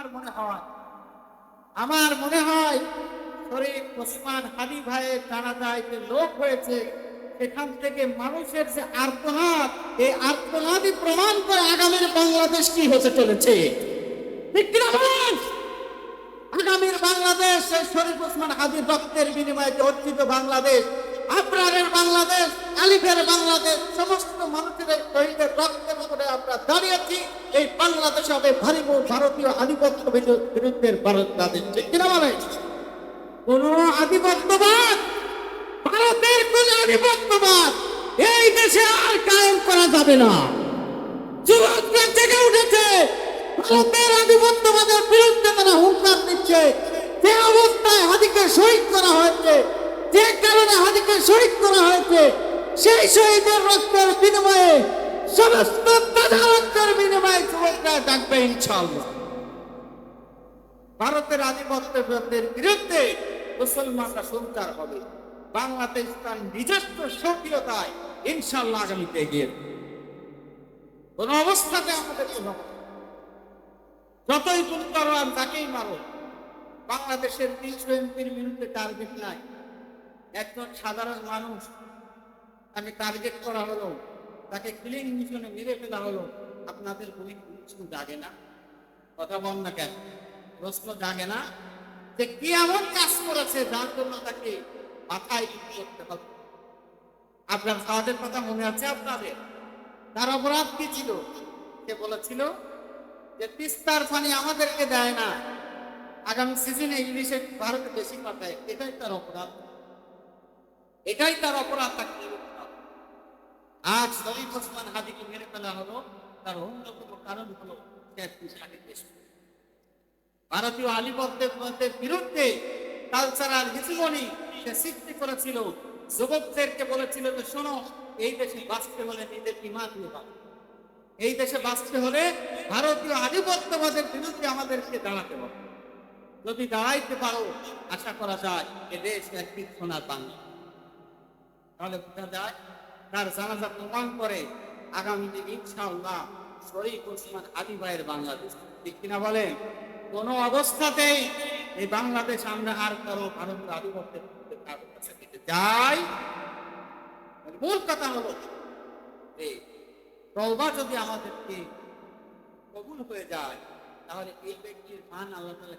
আমার মনে হয়, আমার মনে হয় শরীফ ওসমান হাদি ভাইয়ের জানা যায় যে লোক হয়েছে এখান থেকে মানুষের যে আর্তনাদ এই আর্তনাদই প্রমাণ করে আগামীর বাংলাদেশ কি হতে চলেছে। আগামীর বাংলাদেশ শরীফ ওসমান হাদির রক্তের বিনিময়ে অর্জিত বাংলাদেশ, আবরারের বাংলাদেশ, আলিফের বাংলাদেশ, সমস্ত মানুষের শহীদের রক্তের উপরে আমরা দাঁড়িয়েছি। এই বাংলাদেশ হবে ভারী ভারতীয় আধিপত্য বিরু- বিরুদ্ধের বাংলাদেশ ঠিক কিনা বলে? কোন আধিপত্যবাদ? ভারতের কোন আধিপত্যবাদ? এই দেশে আর কায়েম করা যাবে না। যুবকরা জেগে উঠেছে। ভারতের আধিপত্যবাদের বিরুদ্ধে তারা হুঙ্কার দিচ্ছে। যে অবস্থায় হাদিকে শহীদ করা হয়েছে, যে কারণে হাদিকে শহীদ করা হয়েছে, সেই শহীদের রক্তের বিনিময়ে সমস্ত তাজা বিনিময়ে যুবকরা ডাকবে ইনশাল্লাহ ভারতের আধিপত্যবাদের বিরুদ্ধে মুসলমানরা সঞ্চার হবে। বাংলাদেশ তার নিজস্ব সক্রিয়তায় ইনশাল্লাহ আগামীতে এগিয়ে কোন অবস্থাতে আমাদেরকে নয় যতই করো আর তাকেই মারো, বাংলাদেশের তিনশো এমপির বিরুদ্ধে টার্গেট নাই। একজন সাধারণ মানুষ, তাকে টার্গেট করা হলো, তাকে ক্লিন মিশনে মেরে ফেলা হলো আপনাদের বলি কিছু জাগে না। কথা বল না কেন? প্রশ্ন জাগে না যে কি এমন কাজ করেছে যার জন্য তাকে মাথায় করতে হবে? আপনার সাহায্যের কথা মনে আছে আপনাদের? তার অপরাধ কি ছিল? সে বলেছিল যে তিস্তার পানি আমাদেরকে দেয় না। আগামী সিজনে ইংলিশে ভারতে বেশি পাঠায়। এটাই তার অপরাধ। এটাই তার অপরাধ, তাকে আজ শরীফ ওসমান হাদিকে মেরে ফেলা হলো। তার অন্যতম কারণ হলো ভারতীয় আলিবদ্ধের বিরুদ্ধে কালচারাল হিসিমনি সে সৃষ্টি করেছিল। যুবকদেরকে বলেছিল যে, শোনো, এই দেশে বাঁচতে হলে নিজের ইমান দিয়ে এই দেশে বাঁচতে হলে ভারতীয় আধিপত্যবাদের বিরুদ্ধে আমাদেরকে দাঁড়াতে হবে। যদি দাঁড়াইতে পারো, আশা করা যায় এ দেশ একটি সোনার বাংলা তাহলে বোঝা যায়, তার জানাজা প্রমাণ করে আগামী দিন ইনশাআল্লাহ শরীফ ওসমান আদি ভাইয়ের বাংলাদেশ। ঠিক কিনা বলেন? কোন অবস্থাতেই এই বাংলাদেশ আমরা আর কারও ভারতের আধিপত্যের বিরুদ্ধে কারও কাছে দিতে চাই মূল কথা হলো যে তওবা যদি আমাদেরকে কবুল হয়ে যায়, তাহলে এই ব্যক্তির মান আল্লাহ তাআলা